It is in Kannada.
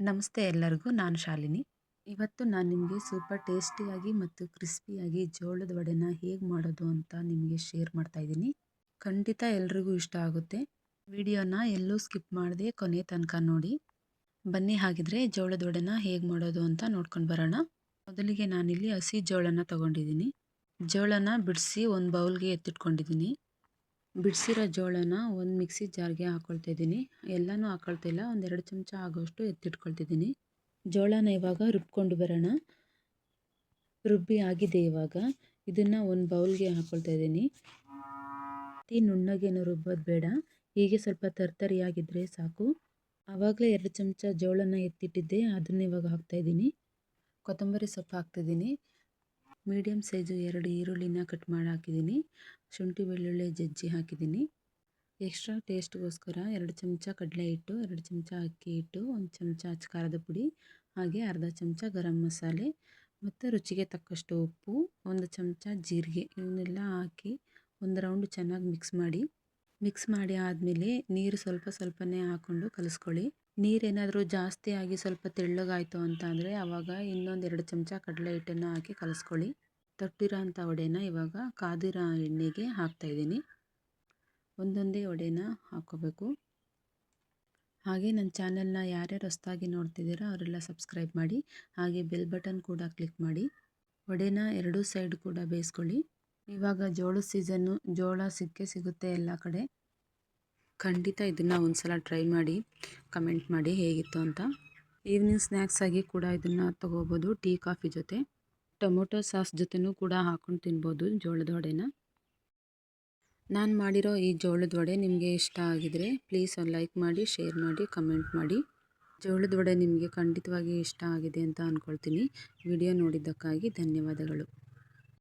ನಮಸ್ತೆ ಎಲ್ಲರಿಗೂ, ನಾನು ಶಾಲಿನಿ. ಇವತ್ತು ನಾನು ನಿಮಗೆ ಸೂಪರ್ ಟೇಸ್ಟಿಯಾಗಿ ಮತ್ತು ಕ್ರಿಸ್ಪಿಯಾಗಿ ಜೋಳದ ವಡೆನ ಹೇಗೆ ಮಾಡೋದು ಅಂತ ನಿಮಗೆ ಶೇರ್ ಮಾಡ್ತಾ ಇದ್ದೀನಿ. ಖಂಡಿತ ಎಲ್ರಿಗೂ ಇಷ್ಟ ಆಗುತ್ತೆ. ವಿಡಿಯೋನ ಎಲ್ಲೂ ಸ್ಕಿಪ್ ಮಾಡದೆ ಕೊನೆ ತನಕ ನೋಡಿ. ಬನ್ನಿ ಹಾಗಿದ್ರೆ ಜೋಳದ ವಡೆನ ಹೇಗೆ ಮಾಡೋದು ಅಂತ ನೋಡ್ಕೊಂಡು ಬರೋಣ. ಮೊದಲಿಗೆ ನಾನಿಲ್ಲಿ ಹಸಿ ಜೋಳನ ತೊಗೊಂಡಿದ್ದೀನಿ. ಜೋಳನ ಬಿಡಿಸಿ ಒಂದು ಬೌಲ್ಗೆ ಎತ್ತಿಟ್ಕೊಂಡಿದ್ದೀನಿ. ಬಿಡಿಸಿರೋ ಜೋಳನ ಒಂದು ಮಿಕ್ಸಿ ಜಾರ್ಗೆ ಹಾಕ್ಕೊಳ್ತಾ ಇದ್ದೀನಿ ಎಲ್ಲನೂ ಹಾಕ್ಕೊಳ್ತಿಲ್ಲ ಒಂದು ಒಂದೆರಡು ಚಮಚ ಆಗೋಷ್ಟು ಎತ್ತಿಟ್ಕೊಳ್ತಿದ್ದೀನಿ. ಜೋಳನ ಇವಾಗ ರುಬ್ಕೊಂಡು ಬರೋಣ. ರುಬ್ಬಿ ಆಗಿದೆ ಇವಾಗ. ಇದನ್ನು ಒಂದು ಬೌಲ್ಗೆ ಹಾಕ್ಕೊಳ್ತಾ ಇದ್ದೀನಿ ಅತಿ ನುಣ್ಣಗೇನು ರುಬ್ಬೋದು ಬೇಡ. ಹೀಗೆ ಸ್ವಲ್ಪ ತರ್ತರಿಯಾಗಿದ್ದರೆ ಸಾಕು. ಆವಾಗಲೇ ಎರಡು ಚಮಚ ಜೋಳನ ಎತ್ತಿಟ್ಟಿದ್ದೆ, ಅದನ್ನ ಇವಾಗ ಹಾಕ್ತಾಯಿದ್ದೀನಿ ಕೊತ್ತಂಬರಿ ಸೊಪ್ಪು ಹಾಕ್ತಿದ್ದೀನಿ. ಮೀಡಿಯಮ್ ಸೈಜು ಎರಡು ಈರುಳ್ಳಿನ ಕಟ್ ಮಾಡಿ ಹಾಕಿದ್ದೀನಿ ಶುಂಠಿ ಬೆಳ್ಳುಳ್ಳಿ ಜಜ್ಜಿ ಹಾಕಿದ್ದೀನಿ ಎಕ್ಸ್ಟ್ರಾ ಟೇಸ್ಟ್ಗೋಸ್ಕರ ಎರಡು ಚಮಚ ಕಡಲೆ ಹಿಟ್ಟು, ಎರಡು ಚಮಚ ಅಕ್ಕಿ ಹಿಟ್ಟು, ಒಂದು ಚಮಚ ಖಾರದ ಪುಡಿ, ಹಾಗೆ ಅರ್ಧ ಚಮಚ ಗರಂ ಮಸಾಲೆ ಮತ್ತು ರುಚಿಗೆ ತಕ್ಕಷ್ಟು ಉಪ್ಪು, ಒಂದು ಚಮಚ ಜೀರಿಗೆ ಇವನ್ನೆಲ್ಲ ಹಾಕಿ ಒಂದು ರೌಂಡ್ ಚೆನ್ನಾಗಿ ಮಿಕ್ಸ್ ಮಾಡಿ. ಮಿಕ್ಸ್ ಮಾಡಿ ಆದಮೇಲೆ ನೀರು ಸ್ವಲ್ಪ ಸ್ವಲ್ಪನೇ ಹಾಕ್ಕೊಂಡು ಕಲಿಸ್ಕೊಳ್ಳಿ. ನೀರೇನಾದರೂ ಜಾಸ್ತಿ ಆಗಿ ಸ್ವಲ್ಪ ತೆಳ್ಳಗಾಯಿತು ಅಂತ ಅಂದರೆ ಆವಾಗ ಇನ್ನೊಂದು ಎರಡು ಚಮಚ ಕಡಲೆ ಹಿಟ್ಟನ್ನು ಹಾಕಿ ಕಲಿಸ್ಕೊಳ್ಳಿ. ತೊಟ್ಟಿರೋ ಅಂಥ ವಡೆನ ಇವಾಗ ಕಾದಿರೋ ಎಣ್ಣೆಗೆ ಹಾಕ್ತಾಯಿದ್ದೀನಿ ಒಂದೊಂದೇ ವಡೆನ ಹಾಕ್ಕೋಬೇಕು. ಹಾಗೆ ನನ್ನ ಚಾನಲ್ನ ಯಾರ್ಯಾರು ಹೊಸ್ದಾಗಿ ನೋಡ್ತಿದ್ದೀರೋ ಅವರೆಲ್ಲ ಸಬ್ಸ್ಕ್ರೈಬ್ ಮಾಡಿ, ಹಾಗೆ ಬೆಲ್ ಬಟನ್ ಕೂಡ ಕ್ಲಿಕ್ ಮಾಡಿ. ವಡೆನ ಎರಡೂ ಸೈಡ್ ಕೂಡ ಬೇಯಿಸ್ಕೊಳ್ಳಿ. ಇವಾಗ ಜೋಳದ ಸೀಸನ್ನು, ಜೋಳ ಸಿಕ್ಕೇ ಸಿಗುತ್ತೆ ಎಲ್ಲ ಕಡೆ. ಖಂಡಿತ ಇದನ್ನು ಒಂದು ಸಲ ಟ್ರೈ ಮಾಡಿ ಕಮೆಂಟ್ ಮಾಡಿ ಹೇಗಿತ್ತು ಅಂತ. ಈವ್ನಿಂಗ್ ಸ್ನ್ಯಾಕ್ಸಾಗಿ ಕೂಡ ಇದನ್ನು ತೊಗೋಬೋದು ಟೀ ಕಾಫಿ ಜೊತೆ. ಟೊಮೊಟೊ ಸಾಸ್ ಜೊತೆನೂ ಕೂಡ ಹಾಕ್ಕೊಂಡು ತಿನ್ಬೋದು ಜೋಳದ ವಡೆನ. ನಾನು ಮಾಡಿರೋ ಈ ಜೋಳದ ವಡೆ ನಿಮಗೆ ಇಷ್ಟ ಆಗಿದರೆ ಪ್ಲೀಸ್ ಲೈಕ್ ಮಾಡಿ ಶೇರ್ ಮಾಡಿ ಕಮೆಂಟ್ ಮಾಡಿ. ಜೋಳದ ವಡೆ ನಿಮಗೆ ಖಂಡಿತವಾಗಿ ಇಷ್ಟ ಆಗಿದೆ ಅಂತ ಅಂದ್ಕೊಳ್ತೀನಿ ವಿಡಿಯೋ ನೋಡಿದ್ದಕ್ಕಾಗಿ ಧನ್ಯವಾದಗಳು.